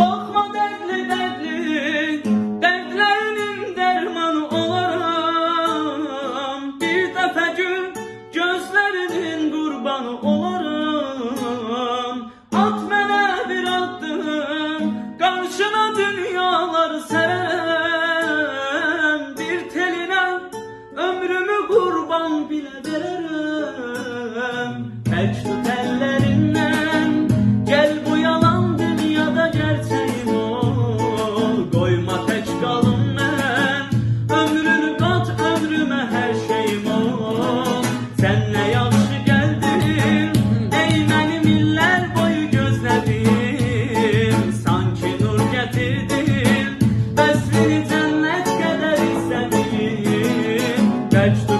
Bakma dertli dertli Dertlerinin dermanı olurum Bir tefecür gözlerinin kurbanı olurum At bir attım Karşına dünyaları sererim Bir teline ömrümü kurban bile veririm Tasviri cennet kadar ise bir Kaç